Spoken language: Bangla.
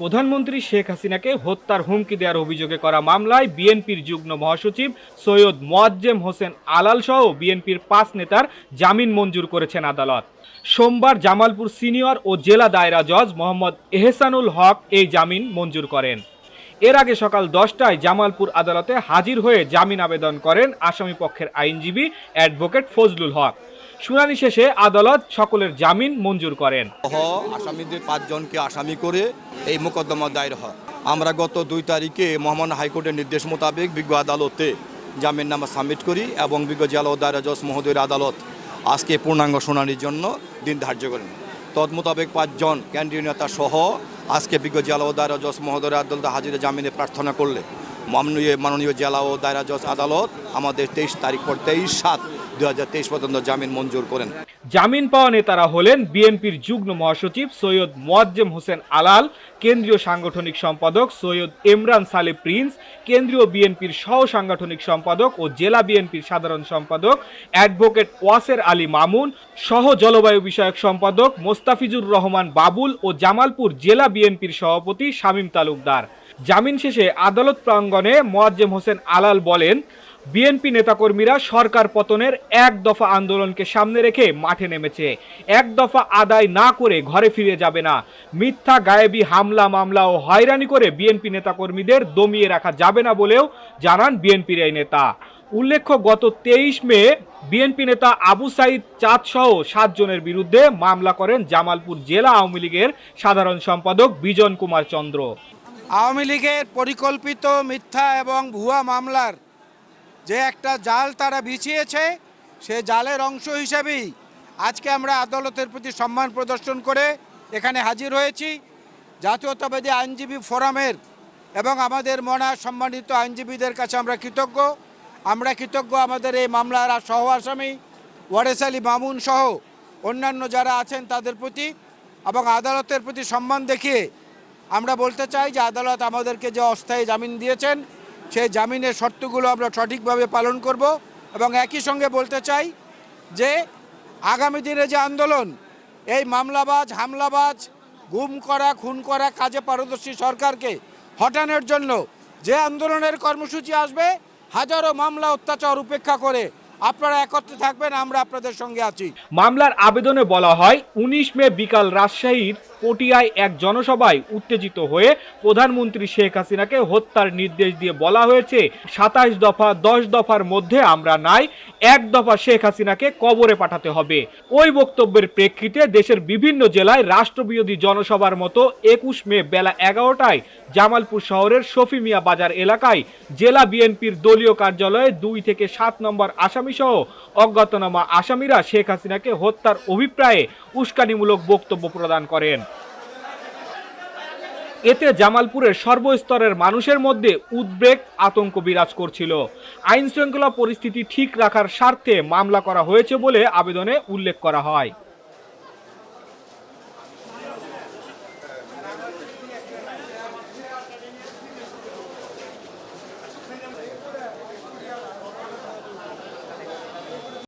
প্রধানমন্ত্রী শেখ হাসিনাকে হত্যার হুমকি দেওয়ার অভিযোগে করা মামলায় বিএনপির যুগ্ম মহাসচিব সৈয়দ মোয়াজ্জেম হোসেন আলাল সহ বিএনপির পাঁচ নেতার জামিন মঞ্জুর করেছেন আদালত। সোমবার জামালপুর সিনিয়র ও জেলা দায়রা জজ মোহাম্মদ এহসানুল হক এই জামিন মঞ্জুর করেন। এর আগে সকাল দশটায় জামালপুর আদালতে হাজির হয়ে জামিন আবেদন করেন আসামি পক্ষের আইনজীবী অ্যাডভোকেট ফজলুল হক। শুনানি শেষে আদালত সকলের জামিন মঞ্জুর করেন। আসামিদের পাঁচজনকে আসামি করে এই মোকদ্দমা দায়ের হয়। আমরা গত দুই তারিখে মহামান্য হাইকোর্টের নির্দেশ মোতাবেক বিজ্ঞ আদালতে জামিননামা সাবমিট করি এবং বিজ্ঞ জেলা দায়রা জজ মহোদয়ের আদালত আজকে পূর্ণাঙ্গ শুনানির জন্য দিন ধার্য করেন। তদ মোতাবেক পাঁচজন কেন্দ্রীয় নেতা সহ আজকে বিজ্ঞ জেলা ও দায়রা জজ মহোদয়ের আদালতে হাজিরে জামিনে প্রার্থনা করলে মাননীয় মাননীয় জেলা ও দায়রা জজ আদালত আমাদের তেইশ তারিখ পর তেইশ সাত দু হাজার তেইশ পর্যন্ত জামিন মঞ্জুর করেন। জামিন পাওয়া নেতারা হলেন বিএনপির যুগ্ম মহাসচিব সৈয়দ মোয়াজ্জেম হোসেন আলাল, কেন্দ্রীয় সাংগঠনিক সম্পাদক সৈয়দ সালে প্রিন্স, কেন্দ্রীয় বিএনপির সহ সাংগঠনিক সম্পাদক ও জেলা বিএনপির সাধারণ সম্পাদক অ্যাডভোকেট ওয়াসের আলী মামুন সহ জলবায়ু বিষয়ক সম্পাদক মোস্তাফিজুর রহমান বাবুল ও জামালপুর জেলা বিএনপির সভাপতি শামীম তালুকদার। জামিন শেষে আদালত প্রাঙ্গণে মোয়াজ্জেম হোসেন আলাল বলেন বিএনপি নেতাকর্মীরা সরকার পতনের এক দফা আন্দোলনকে সামনে রেখে মাঠে নেমেছে। এক দফা আদায় না করে ঘরে ফিরে যাবে না। মিথ্যা, গায়েবী হামলা, মামলা ও হয়রানি করে বিএনপি নেতাকর্মীদের দমিয়ে রাখা যাবে না বলেও জানান বিএনপির এই নেতা। উল্লেখ্য, গত তেইশ মে বিএনপি নেতা আবু সাইদ চাঁদ সহ সাতজনের বিরুদ্ধে মামলা করেন জামালপুর জেলা আওয়ামী লীগের সাধারণ সম্পাদক বিজন কুমার চন্দ্র। আওয়ামী লীগের পরিকল্পিত মিথ্যা এবং ভুয়া মামলার যে একটা জাল তারা বিছিয়েছে, সে জালের অংশ হিসেবেই আজকে আমরা আদালতের প্রতি সম্মান প্রদর্শন করে এখানে হাজির হয়েছি। জাতীয়তাবাদী আইনজীবী ফোরামের এবং আমাদের মনা সম্মানিত আইনজীবীদের কাছে আমরা কৃতজ্ঞ। আমরা কৃতজ্ঞ আমাদের এই মামলার সহ আসামি ওয়ারেস আলী মামুন সহ অন্যান্য যারা আছেন তাদের প্রতি এবং আদালতের প্রতি সম্মান দেখিয়ে আমরা বলতে চাই যে আদালত আমাদেরকে যে অস্থায়ী জামিন দিয়েছেন সেই জামিনের শর্তগুলো আমরা সঠিকভাবে পালন করব এবং একই সঙ্গে বলতে চাই যে আগামী দিনে যে আন্দোলন, এই মামলাবাজ, হামলাবাজ, গুম করা, খুন করা কাজে পারদর্শী সরকারকে হটানোর জন্য যে আন্দোলনের কর্মসূচি আসবে, হাজারো মামলা অত্যাচার উপেক্ষা করে আপনারা একত্রে থাকবেন, আমরা আপনাদের সঙ্গে আছি। মামলার আবেদনে বলা হয়, উনিশ মে বিকাল রাজশাহীর পটিয়ায় এক জনসভায় উত্তেজিত হয়ে প্রধানমন্ত্রী শেখ হাসিনাকে হত্যার নির্দেশ দিয়ে বলা হয়েছে, সাতাশ দফা, দশ দফার মধ্যে আমরা নাই, এক দফা শেখ হাসিনাকে কবরে পাঠাতে হবে। ওই বক্তব্যের প্রেক্ষিতে দেশের বিভিন্ন জেলায় রাষ্ট্রবিরোধী জনসভার মতো একুশ মে বেলা এগারোটায় জামালপুর শহরের শফি মিয়া বাজার এলাকায় জেলা বিএনপির দলীয় কার্যালয়ে দুই থেকে সাত নম্বর আসামি সহ অজ্ঞাতনামা আসামিরা শেখ হাসিনাকে হত্যার অভিপ্রায়ে উস্কানিমূলক বক্তব্য প্রদান করেন। এতে জামালপুরের সর্বস্তরের মানুষের মধ্যে উদ্বেগ, আতঙ্ক বিরাজ করছিল। আইন শৃঙ্খলা পরিস্থিতি ঠিক রাখার স্বার্থে মামলা করা হয়েছে বলে আবেদনে উল্লেখ করা হয়।